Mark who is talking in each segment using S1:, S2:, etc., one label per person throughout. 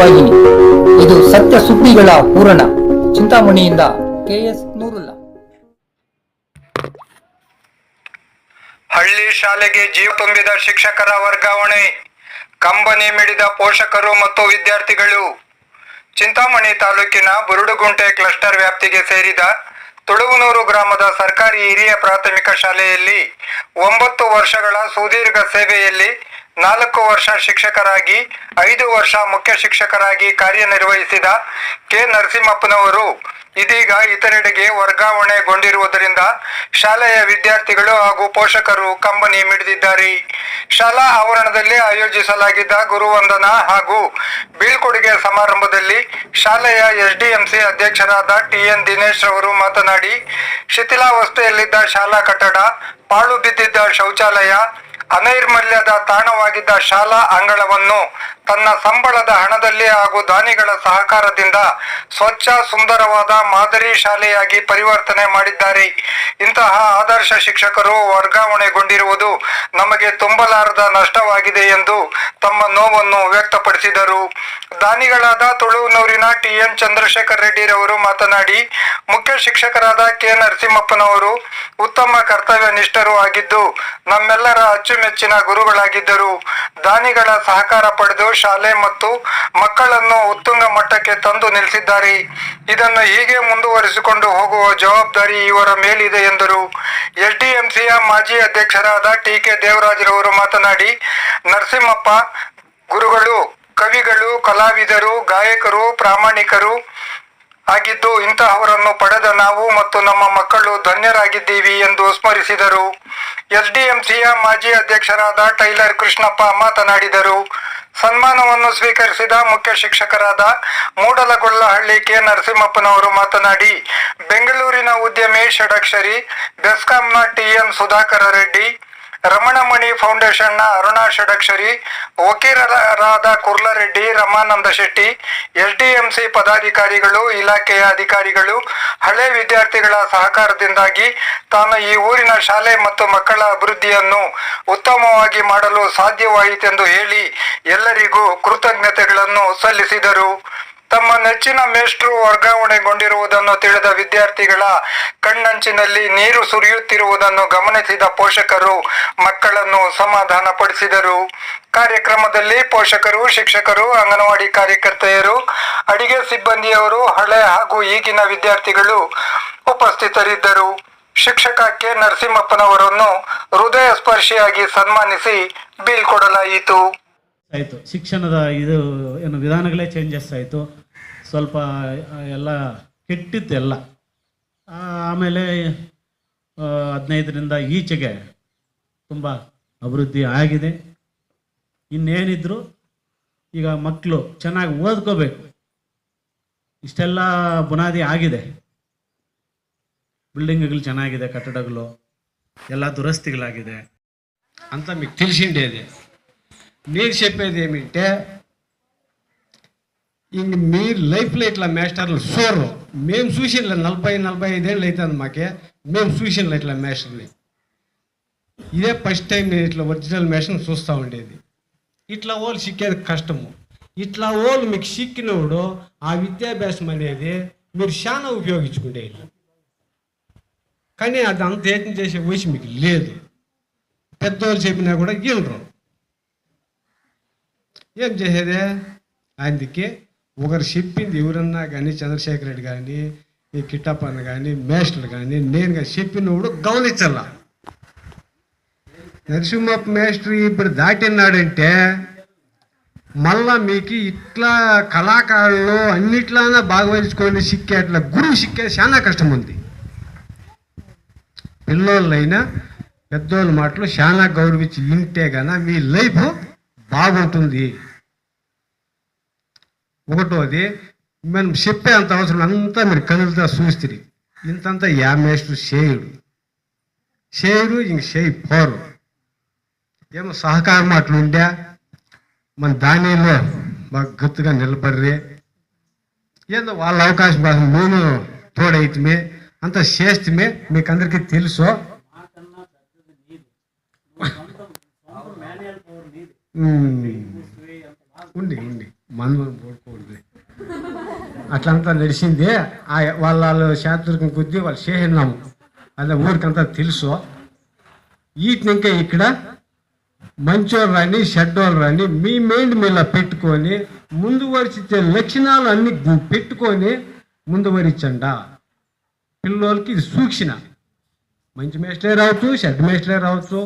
S1: ಸುದ್ದಿವಾಹಿನಿ ಇದು ಸತ್ಯ ಸುದ್ದಿಗಳ ಪೂರಣ ಚಿಂತಾಮಣಿಯಿಂದ ಕೆಎಸ್ ನೂರುಲ್ಲ.
S2: ಹಳ್ಳಿ ಶಾಲೆಗೆ ಜೀವ ತುಂಬಿದ ಶಿಕ್ಷಕರ ವರ್ಗಾವಣೆ. ಕಂಬನಿ ಮಿಡಿದ ಪೋಷಕರು ಮತ್ತು ವಿದ್ಯಾರ್ಥಿಗಳು. ಚಿಂತಾಮಣಿ ತಾಲೂಕಿನ ಬುರುಡುಗುಂಟೆ ಕ್ಲಸ್ಟರ್ ವ್ಯಾಪ್ತಿಗೆ ಸೇರಿದ ತುಳುವನೂರು ಗ್ರಾಮದ ಸರ್ಕಾರಿ ಹಿರಿಯ ಪ್ರಾಥಮಿಕ ಶಾಲೆಯಲ್ಲಿ ಒಂಬತ್ತು ವರ್ಷಗಳ ಸುದೀರ್ಘ ಸೇವೆಯಲ್ಲಿ ನಾಲ್ಕು ವರ್ಷ ಶಿಕ್ಷಕರಾಗಿ, ಐದು ವರ್ಷ ಮುಖ್ಯ ಶಿಕ್ಷಕರಾಗಿ ಕಾರ್ಯನಿರ್ವಹಿಸಿದ ಕೆ. ನರಸಿಂಹಪ್ಪನವರು ಇದೀಗ ಇತರೆಡೆಗೆ ವರ್ಗಾವಣೆಗೊಂಡಿರುವುದರಿಂದ ಶಾಲೆಯ ವಿದ್ಯಾರ್ಥಿಗಳು ಹಾಗೂ ಪೋಷಕರು ಕಂಬನಿ ಮಿಡಿದಿದ್ದಾರೆ. ಶಾಲಾ ಆವರಣದಲ್ಲಿ ಆಯೋಜಿಸಲಾಗಿದ್ದ ಗುರುವಂದನ ಹಾಗೂ ಬೀಳ್ಕೊಡುಗೆ ಸಮಾರಂಭದಲ್ಲಿ ಶಾಲೆಯ ಎಸ್ಡಿಎಂಸಿ ಅಧ್ಯಕ್ಷರಾದ ಟಿಎನ್ ದಿನೇಶ್ ಅವರು ಮಾತನಾಡಿ, ಶಿಥಿಲಾವಸ್ಥೆಯಲ್ಲಿದ್ದ ಶಾಲಾ ಕಟ್ಟಡ, ಪಾಳು ಬಿದ್ದಿದ್ದ ಶೌಚಾಲಯ ಅನೈರ್ಮಲ್ಯದ ತಾಣವಾಗಿದ್ದ ಶಾಲಾ ಅಂಗಳವನ್ನು ತನ್ನ ಸಂಬಳದ ಹಣದಲ್ಲಿ ಹಾಗೂ ದಾನಿಗಳ ಸಹಕಾರದಿಂದ ಸ್ವಚ್ಛ ಸುಂದರವಾದ ಮಾದರಿ ಶಾಲೆಯಾಗಿ ಪರಿವರ್ತನೆ ಮಾಡಿದ್ದಾರೆ. ಇಂತಹ ಆದರ್ಶ ಶಿಕ್ಷಕರು ವರ್ಗಾವಣೆಗೊಂಡಿರುವುದು ನಮಗೆ ತುಂಬಲಾರದ ನಷ್ಟವಾಗಿದೆ ಎಂದು ತಮ್ಮ ನೋವನ್ನು ವ್ಯಕ್ತಪಡಿಸಿದರು. ದಾನಿಗಳಾದ ತುಳುನೂರಿನ ಟಿ ಎನ್ ಚಂದ್ರಶೇಖರ್ ರೆಡ್ಡಿರವರು ಮಾತನಾಡಿ, ಮುಖ್ಯ ಶಿಕ್ಷಕರಾದ ಕೆ ನರಸಿಂಹಪ್ಪನವರು ಉತ್ತಮ ಕರ್ತವ್ಯ ನಿಷ್ಠರು ಆಗಿದ್ದು, ನಮ್ಮೆಲ್ಲರ ಅಚ್ಚುಮೆಚ್ಚಿನ ಗುರುಗಳಾಗಿದ್ದರು ದಾನಿಗಳ ಸಹಕಾರ ಪಡೆದು ಶಾಲೆ ಮತ್ತು ಮಕ್ಕಳನ್ನು ಉತ್ತುಂಗ ಮಟ್ಟಕ್ಕೆ ತಂದು ನಿಲ್ಲಿಸಿದ್ದಾರೆ. ಇದನ್ನು ಹೀಗೆ ಮುಂದುವರಿಸಿಕೊಂಡು ಹೋಗುವ ಜವಾಬ್ದಾರಿ ಇವರ ಮೇಲಿದೆ ಎಂದರು. ಎಸ್ಡಿಎಂಸಿಯ ಮಾಜಿ ಅಧ್ಯಕ್ಷರಾದ ಟಿ ಕೆ ದೇವರಾಜರವರು ಮಾತನಾಡಿ, ನರಸಿಂಹಪ್ಪ, ಗುರುಗಳು, ಕವಿಗಳು, ಕಲಾವಿದರು, ಗಾಯಕರು, ಪ್ರಾಮಾಣಿಕರು ಆಗಿದ್ದು ಇಂತಹವರನ್ನು ಪಡೆದ ನಾವು ಮತ್ತು ನಮ್ಮ ಮಕ್ಕಳು ಧನ್ಯರಾಗಿದ್ದೀವಿ ಎಂದು ಸ್ಮರಿಸಿದರು. ಎಸ್ಡಿಎಂಸಿಯ ಮಾಜಿ ಅಧ್ಯಕ್ಷರಾದ ಟೈಲರ್ ಕೃಷ್ಣಪ್ಪ ಮಾತನಾಡಿದರು. ಸನ್ಮಾನವನ್ನು ಸ್ವೀಕರಿಸಿದ ಮುಖ್ಯ ಶಿಕ್ಷಕರಾದ ಮೂಡಲಗೊಳ್ಳಹಳ್ಳಿ ಕೆ. ನರಸಿಂಹಪ್ಪನವರು ಮಾತನಾಡಿ, ಬೆಂಗಳೂರಿನ ಉದ್ಯಮಿ ಷಡಕ್ಷರಿ, ಬೆಸ್ಕಾಂನ ಟಿಎನ್ ಸುಧಾಕರ ರೆಡ್ಡಿ ರಮಣಮಣಿ ಫೌಂಡೇಶನ್ನ ಅರುಣಾ ಷಡಕ್ಷರಿ, ವಕೀಲರಾದ ಕುರ್ಲರೆಡ್ಡಿ, ರಮಾನಂದ ಶೆಟ್ಟಿ, ಎಸ್ಡಿಎಂಸಿ ಪದಾಧಿಕಾರಿಗಳು, ಇಲಾಖೆಯ ಅಧಿಕಾರಿಗಳು, ಹಳೆ ವಿದ್ಯಾರ್ಥಿಗಳ ಸಹಕಾರದಿಂದಾಗಿ ತಾನು ಈ ಊರಿನ ಶಾಲೆ ಮತ್ತು ಮಕ್ಕಳ ಅಭಿವೃದ್ಧಿಯನ್ನು ಉತ್ತಮವಾಗಿ ಮಾಡಲು ಸಾಧ್ಯವಾಯಿತೆಂದು ಹೇಳಿ ಎಲ್ಲರಿಗೂ ಕೃತಜ್ಞತೆಗಳನ್ನು ಸಲ್ಲಿಸಿದರು. ತಮ್ಮ ನೆಚ್ಚಿನ ಮೇಷ್ಟ್ರು ವರ್ಗಾವಣೆಗೊಂಡಿರುವುದನ್ನು ತಿಳಿದ ವಿದ್ಯಾರ್ಥಿಗಳ ಕಣ್ಣಂಚಿನಲ್ಲಿ ನೀರು ಸುರಿಯುತ್ತಿರುವುದನ್ನು ಗಮನಿಸಿದ ಪೋಷಕರು ಮಕ್ಕಳನ್ನು ಸಮಾಧಾನಪಡಿಸಿದರು. ಕಾರ್ಯಕ್ರಮದಲ್ಲಿ ಪೋಷಕರು, ಶಿಕ್ಷಕರು, ಅಂಗನವಾಡಿ ಕಾರ್ಯಕರ್ತೆಯರು, ಅಡಿಗೆ ಸಿಬ್ಬಂದಿಯವರು, ಹಳೆ ಹಾಗೂ ಈಗಿನ ವಿದ್ಯಾರ್ಥಿಗಳು ಉಪಸ್ಥಿತರಿದ್ದರು. ಶಿಕ್ಷಕ ಕೆ. ನರಸಿಂಹಪ್ಪನವರನ್ನು ಹೃದಯ ಸ್ಪರ್ಶಿಯಾಗಿ ಸನ್ಮಾನಿಸಿ ಬೀಳ್ಕೊಡಲಾಯಿತು.
S3: ಶಿಕ್ಷಣದ ಇದು ಏನು ವಿಧಾನಗಳೇ ಚೇಂಜಸ್ ಆಯಿತು. ಸ್ವಲ್ಪ ಆ, ಎಲ್ಲ ಕೆಟ್ಟಿತ್ತು ಎಲ್ಲ ಆ, ಆಮೇಲೆ ಆ, ಹದಿನೈದರಿಂದ ಈಚೆಗೆ ತುಂಬ ಅಭಿವೃದ್ಧಿ ಆಗಿದೆ ಇನ್ನೇನಿದ್ರು ಈಗ ಮಕ್ಕಳು ಚೆನ್ನಾಗಿ ಓದ್ಕೋಬೇಕು ಇಷ್ಟೆಲ್ಲ ಬುನಾದಿ ಆಗಿದೆ ಬಿಲ್ಡಿಂಗ್ಗಳು ಚೆನ್ನಾಗಿದೆ ಕಟ್ಟಡಗಳು ಎಲ್ಲ ದುರಸ್ತಿಗಳಾಗಿದೆ
S4: అంతా మీకు తెలిసిండేది నేను చెప్పేది ఏమిటంటే ఇంక మీ లైఫ్లో ఇట్లా మేస్టర్లు చూడరు మేము చూసినలే నలభై నలభై ఐదేళ్ళు అవుతుంది మాకే. మేము చూసినలే ఇట్లా మేస్టర్ని. ఇదే ఫస్ట్ టైం నేను ఇట్లా ఒరిజినల్ మేషన్ చూస్తూ ఉండేది. ఇట్లా వాళ్ళు సిక్కేది కష్టము. ఇట్లా వాళ్ళు మీకు సిక్కినప్పుడు ఆ విద్యాభ్యాసం అనేది మీరు చాలా ఉపయోగించుకుంటే కానీ అది అంత యత్నం చేసే వయసు మీకు లేదు. పెద్దవాళ్ళు చెప్పినా కూడా వినరు. ఏం చేసేదే? అందుకే ఒకరు చెప్పింది ఎవరన్నా కానీ చంద్రశేఖర్ రెడ్డి కానీ ఈ కిట్టప్పన్న కానీ మేస్టర్లు కానీ నేను కానీ చెప్పినప్పుడు గమనించాల నరసింహప్ప మేస్టర్ ఇప్పుడు దాటినాడంటే మళ్ళా మీకు ఇట్లా కళాకారులు అన్నిట్లానా భాగవహించుకొని సిక్కే అట్లా గురువు సిక్కే చాలా కష్టం ఉంది పిల్లోళ్ళైనా పెద్దోళ్ళ మాటలు చాలా గౌరవించి వింటే గన మీ లైఫ్ బాగుంటుంది. ఒకటోది మనం చెప్పే అంత అవసరం అంతా మీరు కనులతో చూస్తుంది ఇంతంతా యా మేస్టర్ చేయడు చేయరు ఇంక చేయి పోరు. ఏమో సహకారం అట్లా ఉండే మన దానిలో బాగా గట్టిగా నిలబడరే. ఏందో వాళ్ళ అవకాశం కోసం మేము తోడైతమే అంత చేస్తమే మీకు అందరికీ తెలుసు. ఉంది ఉంది మనం పడుకోకూడదు. అట్లంతా నడిచింది. ఆ వాళ్ళ వాళ్ళ శాతృకం కొద్దీ వాళ్ళు చేసినాము అదే ఊరికంతా తెలుసు. వీటిని ఇంకా ఇక్కడ మంచోళ్ళు రాని చెడ్డోళ్ళు రాని మీ మైండ్ మీద పెట్టుకొని ముందు వరిచిచ్చే లక్షణాలు అన్ని పెట్టుకొని ముందు వరించండా పిల్లోళ్ళకి ఇది సూక్షణ మంచి మేస్టలే రావచ్చు షెడ్ మేస్టలే రావచ్చు.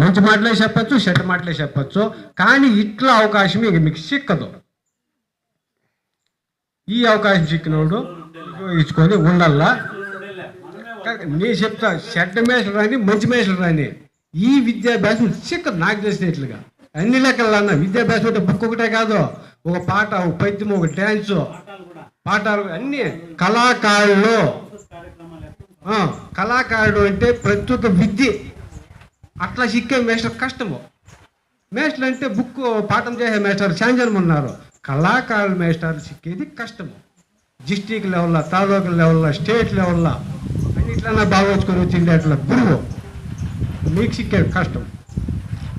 S4: మంచి మాటలే చెప్పచ్చు షెడ్ మాటలే చెప్పచ్చు. కానీ ఇట్లా అవకాశం ఇక మీకు చిక్కదు. ఈ అవకాశం చిక్కినోడు ఉపయోగించుకొని ఉండల్లా కాక- నేను చెప్తా చెడ్డ మేషలు రాని మంచి మేషలు రాని ఈ విద్యాభ్యాసం చిక్క నాకు తెలిసినట్లుగా. అన్ని లెక్కలన్నా విద్యాభ్యాసం అంటే బుక్ ఒకటే కాదు. ఒక పాట ఒక పద్యం ఒక డ్యాన్స్ పాఠాలు అన్ని కళాకారులు కళాకారుడు అంటే ప్రతి ఒక్క విద్య. అట్లా చిక్కే మేస్టర్ కష్టము. మేస్టర్ అంటే బుక్ పాఠం చేసే మేస్టర్ చాంజన్ ఉన్నారు. కళాకారుల మేస్టర్ చిక్కేది కష్టము డిస్టిక్ లెవెల్లో తాలూకా లెవెల్లో స్టేట్ లెవెల్లో అన్నిట్లన్నా బాగోచుకొని వచ్చింది అట్లా గురువు మీకు చిక్కేది కష్టం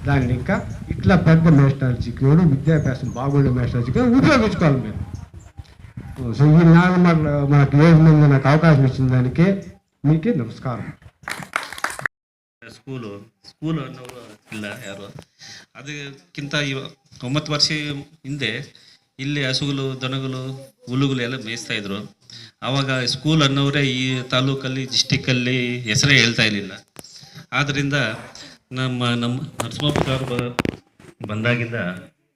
S4: దాన్ని ఇంకా ఇట్లా పెద్ద మేస్టర్ చిక్కినోడు విద్యాభ్యాసం బాగుండే మేస్టర్ చిక్కి ఉపయోగించుకోవాలి మీరు సో ఈ నాలుగు మాటలు మనకు ఏడు మంది నాకు అవకాశం ఇచ్చిన దానికి మీకే నమస్కారం
S5: ಸ್ಕೂಲು ಸ್ಕೂಲ್ ಅನ್ನೋರು ಇಲ್ಲ ಯಾರು ಅದಕ್ಕಿಂತ ಇವ ಒಂಬತ್ತು ವರ್ಷ ಹಿಂದೆ ಇಲ್ಲಿ ಹಸುಗಳು, ದನಗಳು, ಹುಲ್ಲುಗಳು ಎಲ್ಲ ಮೇಯಿಸ್ತಾ ಇದ್ರು. ಆವಾಗ ಸ್ಕೂಲ್ ಅನ್ನೋರೇ ಈ ತಾಲೂಕಲ್ಲಿ ಡಿಸ್ಟಿಕ್ಕಲ್ಲಿ ಹೆಸರೇ ಹೇಳ್ತಾ ಇರಲಿಲ್ಲ. ಆದ್ದರಿಂದ ನಮ್ಮ ನಮ್ಮ ನರಸಿಂಹಪ್ಪ ಬಂದಾಗಿಂದ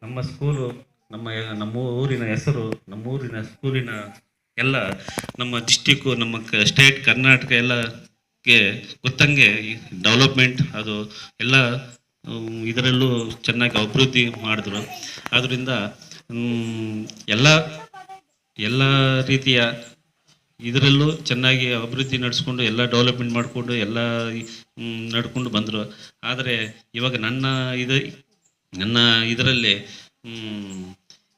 S5: ನಮ್ಮ ಸ್ಕೂಲು ನಮ್ಮ ನಮ್ಮ ಊರಿನ ಹೆಸರು, ನಮ್ಮ ಊರಿನ ಸ್ಕೂಲಿನ ಎಲ್ಲ ನಮ್ಮ ಡಿಸ್ಟಿಕ್ಕು ನಮ್ಮ ಸ್ಟೇಟ್ ಕರ್ನಾಟಕ ಎಲ್ಲ ಗೆ ಗೊತ್ತಂಗೆ ಡೆವಲಪ್ಮೆಂಟ್ ಅದು ಎಲ್ಲ ಇದರಲ್ಲೂ ಚೆನ್ನಾಗಿ ಅಭಿವೃದ್ಧಿ ಮಾಡಿದ್ರು. ಆದ್ದರಿಂದ ಎಲ್ಲ ಎಲ್ಲ ರೀತಿಯ ಇದರಲ್ಲೂ ಚೆನ್ನಾಗಿ ಅಭಿವೃದ್ಧಿ ನಡೆಸ್ಕೊಂಡು, ಎಲ್ಲ ಡೆವಲಪ್ಮೆಂಟ್ ಮಾಡಿಕೊಂಡು, ಎಲ್ಲ ನಡ್ಕೊಂಡು ಬಂದರು. ಆದರೆ ಇವಾಗ ನನ್ನ ಇದು, ನನ್ನ ಇದರಲ್ಲಿ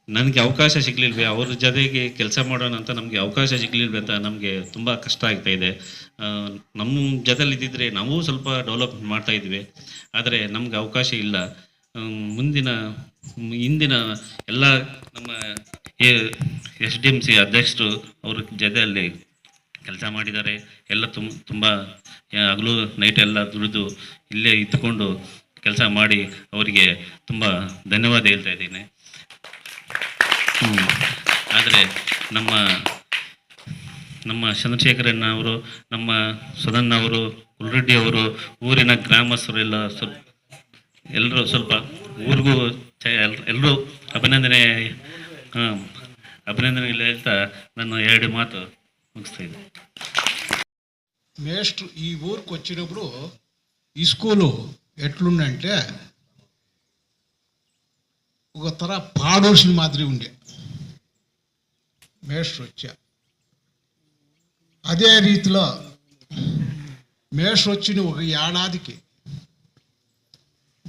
S5: ನನಗೆ ಅವಕಾಶ ಸಿಗಲಿಲ್ವೇ? ಅವ್ರ ಜೊತೆಗೆ ಕೆಲಸ ಮಾಡೋಣ ಅಂತ ನಮಗೆ ಅವಕಾಶ ಸಿಗಲಿಲ್ವೇ ಅಂತ ನಮಗೆ ತುಂಬ ಕಷ್ಟ ಆಗ್ತಾ ಇದೆ. ನಮ್ಮ ಜೊತೆಲಿ ಇದ್ದಿದ್ರೆ ನಾವು ಸ್ವಲ್ಪ ಡೆವಲಪ್ಮೆಂಟ್ ಮಾಡ್ತಾಯಿದ್ವಿ ಆದರೆ ನಮ್ಗೆ ಅವಕಾಶ ಇಲ್ಲ. ಮುಂದಿನ ಇಂದಿನ ಎಲ್ಲ ನಮ್ಮ ಎಸ್ ಡಿ ಎಂ ಸಿ ಅಧ್ಯಕ್ಷರು ಅವ್ರ ಜೊತೆಯಲ್ಲಿ ಕೆಲಸ ಮಾಡಿದ್ದಾರೆ. ಎಲ್ಲ ತುಂಬ ತುಂಬ ಹಗಲು ನೈಟ್ ಎಲ್ಲ ದುಡಿದು ಇಲ್ಲೇ ಇದ್ದುಕೊಂಡು ಕೆಲಸ ಮಾಡಿ ಅವರಿಗೆ ತುಂಬ ಧನ್ಯವಾದ ಹೇಳ್ತಾ ಇದ್ದೀನಿ. ಆದರೆ ನಮ್ಮ ನಮ್ಮ ಚಂದ್ರಶೇಖರಣ್ಣ ಅವರು, ನಮ್ಮ ಸದಣ್ಣ ಅವರು ಅವರು, ಊರಿನ ಗ್ರಾಮಸ್ಥರೆಲ್ಲ ಸ್ವಲ್ಪ ಎಲ್ಲರೂ ಸ್ವಲ್ಪ ಊರಿಗೂ ಎಲ್ಲರೂ ಅಭಿನಂದನೆ ಹಾಂ ಅಭಿನಂದನೆಗಳು ಹೇಳ್ತಾ ನನ್ನ ಎರಡು ಮಾತು ముగిస్తా ఇది
S6: మేస్ట్ ఈ ఊరికి వచ్చినప్పుడు ఈ స్కూలు ఎట్లుండంటే ఒక తర పాడోసిన మాదిరి ఉండే మేస్టర్ వచ్చా అదే రీతిలో మేస్టర్ వచ్చిన ఒక ఏడాదికి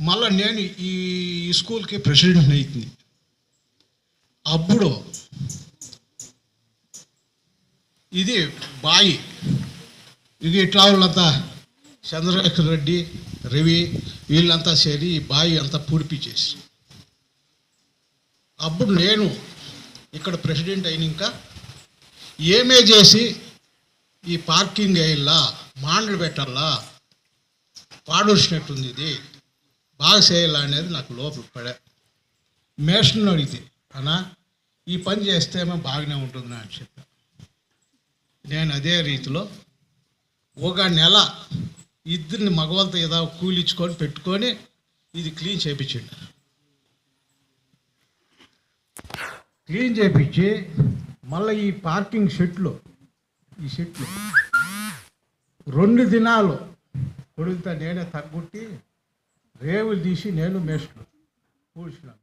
S6: మళ్ళా నేను ఈ స్కూల్కి ప్రెసిడెంట్ అవుతుంది అప్పుడు ఇది బాయి. ఇది ఇట్లా వాళ్ళంతా చంద్రశేఖర్ రెడ్డి రవి వీళ్ళంతా చేరి ఈ బావి అంతా పూడిపించేసి అప్పుడు నేను ఇక్కడ ప్రెసిడెంట్ అయినాక ఏమే చేసి ఈ పార్కింగ్ అయ్యిల్లా మాండలు పెట్టాలా పాడొచ్చినట్టుంది ఇది. బాగా చేయాలనేది నాకు లోపల పడే మేషన్లో అడిగితే అన్నా ఈ పని చేస్తేమో బాగానే ఉంటుంది అని చెప్పా. నేను అదే రీతిలో ఒక నెల ఇద్దరిని మగవాళ్ళతో ఏదో కూలిచ్చుకొని పెట్టుకొని ఇది క్లీన్ చేయించండి క్లీన్ చేయించి మళ్ళీ ఈ పార్కింగ్ షెట్లు ఈ షెట్లు రెండు దినాలు కొడుకుతా నేనే తగ్గుట్టి రేవులు తీసి నేను మేస్ట్లు పూడ్చినాను